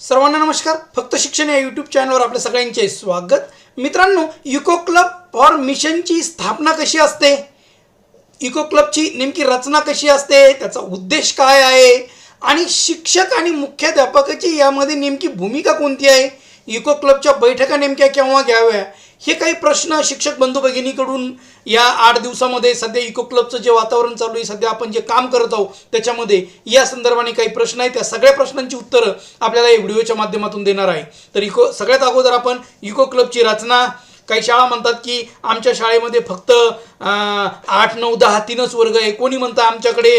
सर्वांना नमस्कार. फक्त शिक्षण या यूट्यूब चॅनलवर आपल्या सगळ्यांचे स्वागत. मित्रांनो इको क्लब फॉर मिशनची स्थापना कशी असते? इको क्लबची नेमकी रचना कशी असते? त्याचा उद्देश काय आहे? आणि शिक्षक आणि मुख्याध्यापकाची यामध्ये नेमकी भूमिका कोणती आहे? इको क्लबच्या बैठका नेमक्या केव्हा घ्याव्या? हे काही प्रश्न शिक्षक बंधू भगिनीकडून या आठ दिवसामध्ये सध्या इको क्लबचं जे वातावरण चालू आहे सध्या आपण जे काम करत आहोत त्याच्यामध्ये या संदर्भाने काही प्रश्न आहेत. त्या सगळ्या प्रश्नांची उत्तरं आपल्याला या व्हिडिओच्या माध्यमातून देणार आहे. तर इको सगळ्यात अगोदर आपण इको क्लबची रचना काही शाळा म्हणतात की आमच्या शाळेमध्ये फक्त आठ नऊ दहा तीनच वर्ग आहे. कोणी म्हणतं आमच्याकडे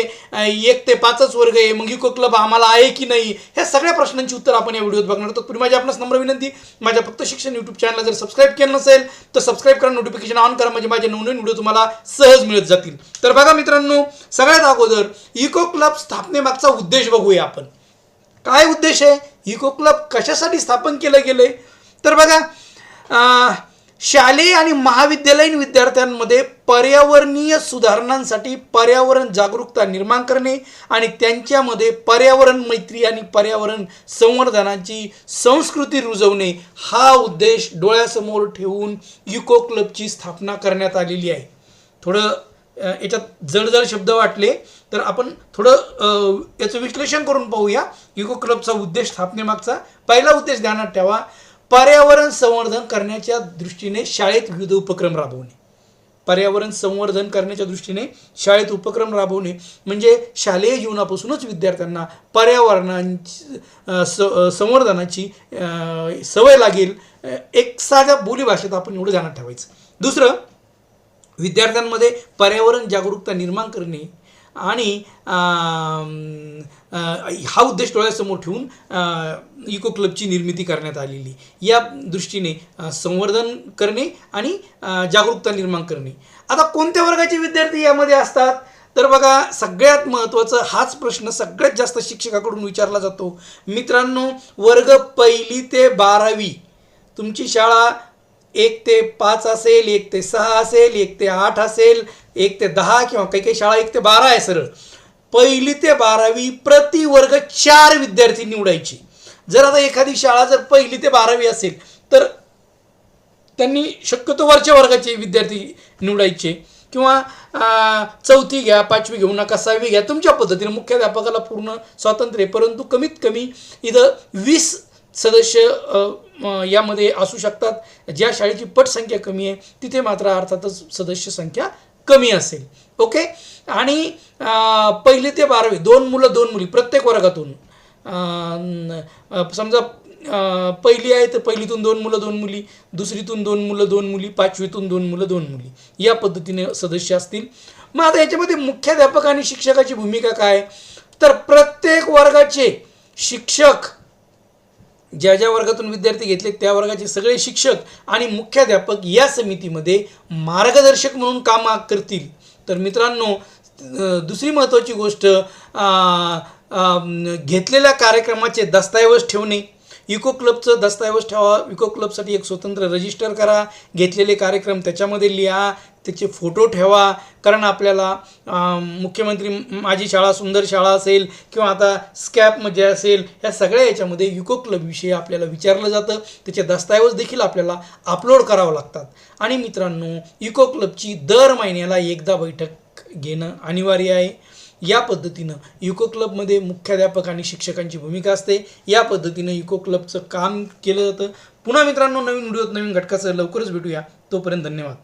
एक ते पाचच वर्ग आहे? मग इको क्लब आम्हाला आहे की नाही? ह्या सगळ्या प्रश्नांची उत्तर आपण या व्हिडिओत बघणार आहोत. पूर्वी माझी आपणास नम्र विनंती माझ्या फक्त शिक्षण यूट्यूब चॅनलला जर सबस्क्राईब केलं नसेल तर सबस्क्राईब करा नोटिफिकेशन ऑन करा म्हणजे माझे नवनवीन व्हिडिओ तुम्हाला सहज मिळत जातील. तर बघा मित्रांनो सगळ्यात अगोदर इको क्लब स्थापनेमागचा उद्देश बघूया आपण. काय उद्देश आहे? इको क्लब कशासाठी स्थापन केलं गेलं आहे तर बघा शालेय आणि महाविद्यालयीन विद्यार्थ्यांमध्ये पर्यावरणीय सुधारणांसाठी पर्यावरण जागरूकता निर्माण करणे आणि त्यांच्यामध्ये पर्यावरण मैत्री आणि पर्यावरण संवर्धनाची संस्कृती रुजवणे हा उद्देश डोळ्यासमोर ठेवून युको क्लबची स्थापना करण्यात आलेली आहे. थोडं याच्यात जडजड शब्द वाटले तर आपण थोडं याचं विश्लेषण करून पाहूया. युको क्लबचा उद्देश स्थापनेमागचा. पहिला उद्देश ध्यानात ठेवा. पर्यावरण संवर्धन करण्याच्या दृष्टीने शाळेत विविध उपक्रम राबवणे. पर्यावरण संवर्धन करण्याच्या दृष्टीने शाळेत उपक्रम राबवणे म्हणजे शालेय जीवनापासूनच विद्यार्थ्यांना पर्यावरणांची स संवर्धनाची सवय लागेल. एक साध्या बोलीभाषेत आपण एवढं ध्यानात ठेवायचं. दुसरं विद्यार्थ्यांमध्ये पर्यावरण जागरूकता निर्माण करणे आणि हा उद्देश डोळ्यासमोर ठेवून इको क्लबची निर्मिती करण्यात आलेली. या दृष्टीने संवर्धन करणे आणि जागरूकता निर्माण करणे. आता कोणत्या वर्गाचे विद्यार्थी यामध्ये असतात? तर बघा सगळ्यात महत्त्वाचं हाच प्रश्न सगळ्यात जास्त शिक्षकाकडून विचारला जातो. मित्रांनो वर्ग पहिली ते बारावी. तुमची शाळा एक ते पाच असेल एक ते सहा असेल एक ते आठ असेल एक ते दहा किंवा काही काही शाळा एक ते बारा आहे सरळ. पहिली ते बारावी प्रति वर्ग चार विद्यार्थी निवडायचे. जर आता एखादी शाळा जर पहिली ते बारावी असेल तर त्यांनी शक्यतो वरच्या वर्गाचे विद्यार्थी निवडायचे. किंवा चौथी घ्या पाचवी घेऊ नका सहावी घ्या तुमच्या पद्धतीने मुख्याध्यापकाला पूर्ण स्वातंत्र्य आहे. परंतु कमीत कमी इथं वीस सदस्य यामध्ये असू शकतात. ज्या शाळेची पटसंख्या कमी आहे तिथे मात्र अर्थातच सदस्य संख्या कमी असेल. ओके? आणि पहिली ते बारावी दोन मुलं दोन मुली प्रत्येक वर्गातून. समजा पहिली आहे तर पहिलीतून दोन मुलं दोन मुली दुसरीतून दोन मुलं दोन मुली पाचवीतून दोन मुलं दोन मुली. या पद्धतीने सदस्य असतील. मग आता याच्यामध्ये मुख्याध्यापक आणि शिक्षकाची भूमिका काय? तर प्रत्येक वर्गाचे शिक्षक ज्या ज्या वर्गातून विद्यार्थी घेतले त्या वर्गाचे सगळे शिक्षक आणि मुख्याध्यापक या समितीमध्ये मार्गदर्शक म्हणून काम करतील. तर मित्रांनो दुसरी महत्त्वाची गोष्ट घेतलेल्या कार्यक्रमाचे दस्तऐवज ठेवणे इको क्लबचं दस्तऐवज ठेवा. इको क्लबसाठी एक स्वतंत्र रजिस्टर करा. घेतलेले कार्यक्रम त्याच्यामध्ये लिहा. त्याचे फोटो ठेवा. कारण आपल्याला मुख्यमंत्री माझी शाळा सुंदर शाळा असेल किंवा आता स्कॅपमध्ये असेल या सगळ्या याच्यामध्ये युको क्लबविषयी आपल्याला विचारलं जातं. त्याचे दस्तऐवज देखील आपल्याला अपलोड करावं लागतात. आणि मित्रांनो युको क्लबची दर महिन्याला एकदा बैठक घेणं अनिवार्य आहे. या पद्धतीनं युको क्लबमध्ये मुख्याध्यापक आणि शिक्षकांची भूमिका असते. या पद्धतीनं युको क्लबचं काम केलं जातं. पुन्हा मित्रांनो नवीन व्हिडिओत नवीन घटकाचं लवकरच भेटूया. तोपर्यंत धन्यवाद.